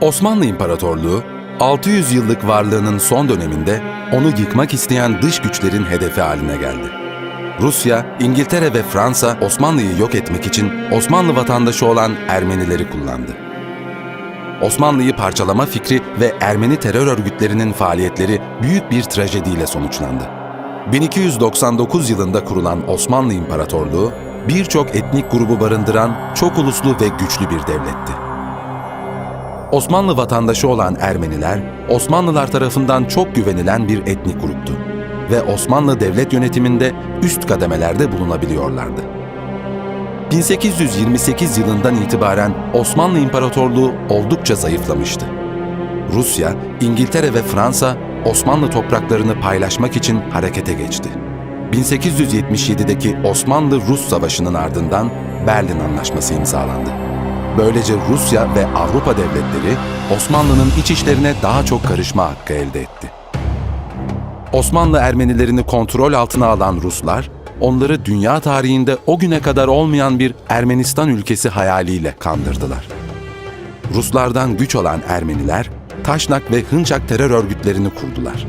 Osmanlı İmparatorluğu, 600 yıllık varlığının son döneminde onu yıkmak isteyen dış güçlerin hedefi haline geldi. Rusya, İngiltere ve Fransa Osmanlı'yı yok etmek için Osmanlı vatandaşı olan Ermenileri kullandı. Osmanlı'yı parçalama fikri ve Ermeni terör örgütlerinin faaliyetleri büyük bir trajediyle sonuçlandı. 1299 yılında kurulan Osmanlı İmparatorluğu, birçok etnik grubu barındıran çok uluslu ve güçlü bir devletti. Osmanlı vatandaşı olan Ermeniler, Osmanlılar tarafından çok güvenilen bir etnik gruptu ve Osmanlı devlet yönetiminde üst kademelerde bulunabiliyorlardı. 1828 yılından itibaren Osmanlı İmparatorluğu oldukça zayıflamıştı. Rusya, İngiltere ve Fransa Osmanlı topraklarını paylaşmak için harekete geçti. 1877'deki Osmanlı-Rus Savaşı'nın ardından Berlin Anlaşması imzalandı. Böylece Rusya ve Avrupa devletleri Osmanlı'nın iç işlerine daha çok karışma hakkı elde etti. Osmanlı Ermenilerini kontrol altına alan Ruslar, onları dünya tarihinde o güne kadar olmayan bir Ermenistan ülkesi hayaliyle kandırdılar. Ruslardan güç olan Ermeniler, Taşnak ve Hınçak terör örgütlerini kurdular.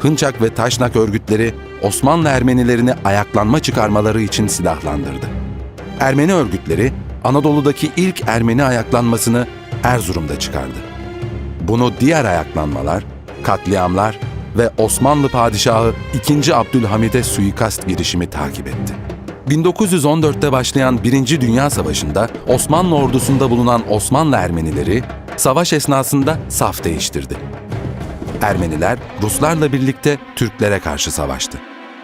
Hınçak ve Taşnak örgütleri Osmanlı Ermenilerini ayaklanma çıkarmaları için silahlandırdı. Ermeni örgütleri Anadolu'daki ilk Ermeni ayaklanmasını Erzurum'da çıkardı. Bunu diğer ayaklanmalar, katliamlar ve Osmanlı Padişahı 2. Abdülhamid'e suikast girişimi takip etti. 1914'te başlayan Birinci Dünya Savaşı'nda Osmanlı ordusunda bulunan Osmanlı Ermenileri savaş esnasında saf değiştirdi. Ermeniler Ruslarla birlikte Türklere karşı savaştı.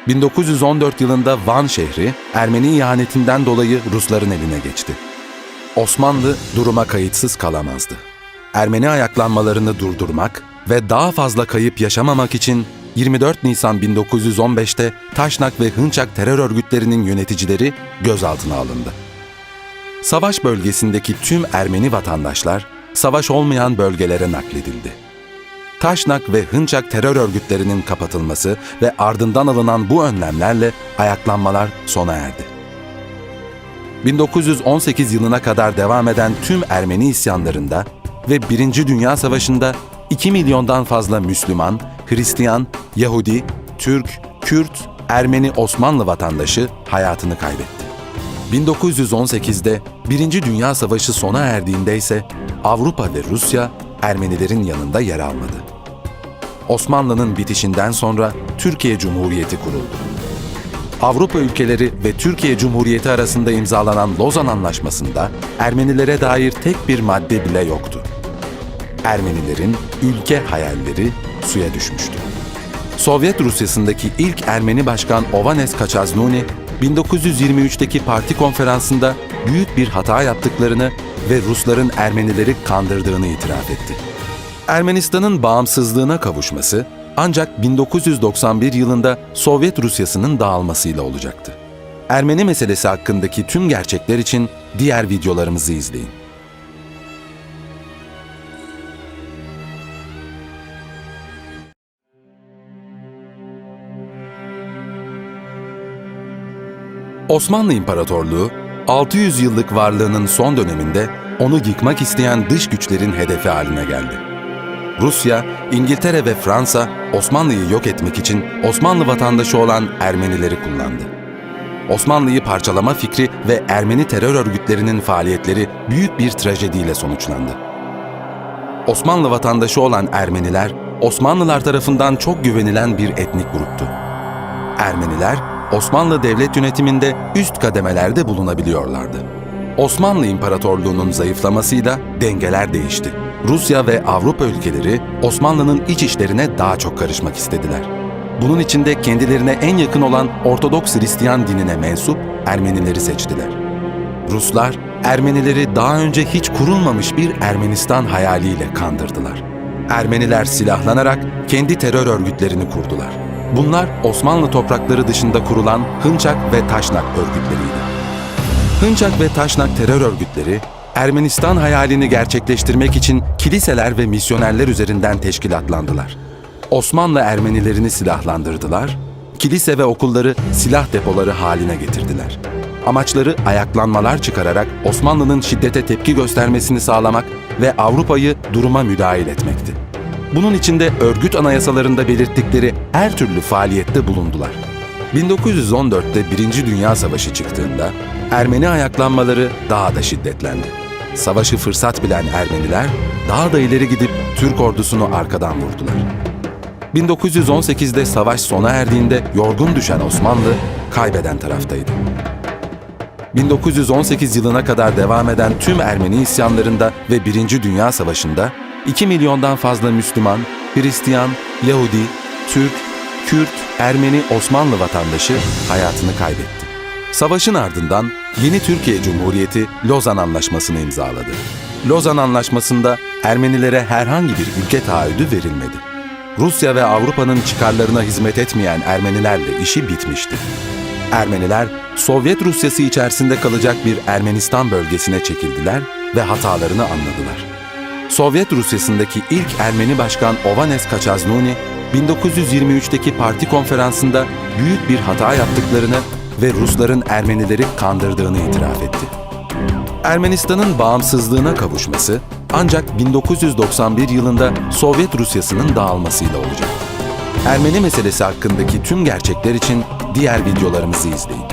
1914 yılında Van şehri Ermeni ihanetinden dolayı Rusların eline geçti. Osmanlı duruma kayıtsız kalamazdı. Ermeni ayaklanmalarını durdurmak ve daha fazla kayıp yaşamamak için 24 Nisan 1915'te Taşnak ve Hınçak terör örgütlerinin yöneticileri gözaltına alındı. Savaş bölgesindeki tüm Ermeni vatandaşlar savaş olmayan bölgelere nakledildi. Taşnak ve Hınçak terör örgütlerinin kapatılması ve ardından alınan bu önlemlerle ayaklanmalar sona erdi. 1918 yılına kadar devam eden tüm Ermeni isyanlarında ve Birinci Dünya Savaşı'nda 2 milyondan fazla Müslüman, Hristiyan, Yahudi, Türk, Kürt, Ermeni Osmanlı vatandaşı hayatını kaybetti. 1918'de Birinci Dünya Savaşı sona erdiğinde ise Avrupa ve Rusya Ermenilerin yanında yer almadı. Osmanlı'nın bitişinden sonra Türkiye Cumhuriyeti kuruldu. Avrupa ülkeleri ve Türkiye Cumhuriyeti arasında imzalanan Lozan Anlaşması'nda Ermenilere dair tek bir madde bile yoktu. Ermenilerin ülke hayalleri suya düşmüştü. Sovyet Rusyası'ndaki ilk Ermeni başkan Ovanes Kaçaznuni, 1923'teki parti konferansında büyük bir hata yaptıklarını ve Rusların Ermenileri kandırdığını itiraf etti. Ermenistan'ın bağımsızlığına kavuşması ancak 1991 yılında Sovyet Rusyası'nın dağılmasıyla olacaktı. Ermeni meselesi hakkındaki tüm gerçekler için diğer videolarımızı izleyin. Osmanlı İmparatorluğu, 600 yıllık varlığının son döneminde onu yıkmak isteyen dış güçlerin hedefi haline geldi. Rusya, İngiltere ve Fransa Osmanlı'yı yok etmek için Osmanlı vatandaşı olan Ermenileri kullandı. Osmanlı'yı parçalama fikri ve Ermeni terör örgütlerinin faaliyetleri büyük bir trajediyle sonuçlandı. Osmanlı vatandaşı olan Ermeniler, Osmanlılar tarafından çok güvenilen bir etnik gruptu. Ermeniler, Osmanlı devlet yönetiminde üst kademelerde bulunabiliyorlardı. Osmanlı İmparatorluğu'nun zayıflamasıyla dengeler değişti. Rusya ve Avrupa ülkeleri Osmanlı'nın iç işlerine daha çok karışmak istediler. Bunun için de kendilerine en yakın olan Ortodoks Hristiyan dinine mensup Ermenileri seçtiler. Ruslar, Ermenileri daha önce hiç kurulmamış bir Ermenistan hayaliyle kandırdılar. Ermeniler silahlanarak kendi terör örgütlerini kurdular. Bunlar Osmanlı toprakları dışında kurulan Hınçak ve Taşnak örgütleriydi. Hınçak ve Taşnak terör örgütleri, Ermenistan hayalini gerçekleştirmek için kiliseler ve misyonerler üzerinden teşkilatlandılar. Osmanlı Ermenilerini silahlandırdılar, kilise ve okulları silah depoları haline getirdiler. Amaçları ayaklanmalar çıkararak Osmanlı'nın şiddete tepki göstermesini sağlamak ve Avrupa'yı duruma müdahil etmekti. Bunun için de örgüt anayasalarında belirttikleri her türlü faaliyette bulundular. 1914'te Birinci Dünya Savaşı çıktığında Ermeni ayaklanmaları daha da şiddetlendi. Savaşı fırsat bilen Ermeniler daha da ileri gidip Türk ordusunu arkadan vurdular. 1918'de savaş sona erdiğinde yorgun düşen Osmanlı kaybeden taraftaydı. 1918 yılına kadar devam eden tüm Ermeni isyanlarında ve Birinci Dünya Savaşı'nda 2 milyondan fazla Müslüman, Hristiyan, Yahudi, Türk, Kürt, Ermeni, Osmanlı vatandaşı hayatını kaybetti. Savaşın ardından yeni Türkiye Cumhuriyeti Lozan Anlaşması'nı imzaladı. Lozan Anlaşması'nda Ermenilere herhangi bir ülke taahhüdü verilmedi. Rusya ve Avrupa'nın çıkarlarına hizmet etmeyen Ermenilerle işi bitmişti. Ermeniler Sovyet Rusyası içerisinde kalacak bir Ermenistan bölgesine çekildiler ve hatalarını anladılar. Sovyet Rusyası'ndaki ilk Ermeni başkan Ovanes Kaçaznuni, 1923'teki parti konferansında büyük bir hata yaptıklarını ve Rusların Ermenileri kandırdığını itiraf etti. Ermenistan'ın bağımsızlığına kavuşması ancak 1991 yılında Sovyet Rusyası'nın dağılmasıyla olacak. Ermeni meselesi hakkındaki tüm gerçekler için diğer videolarımızı izleyin.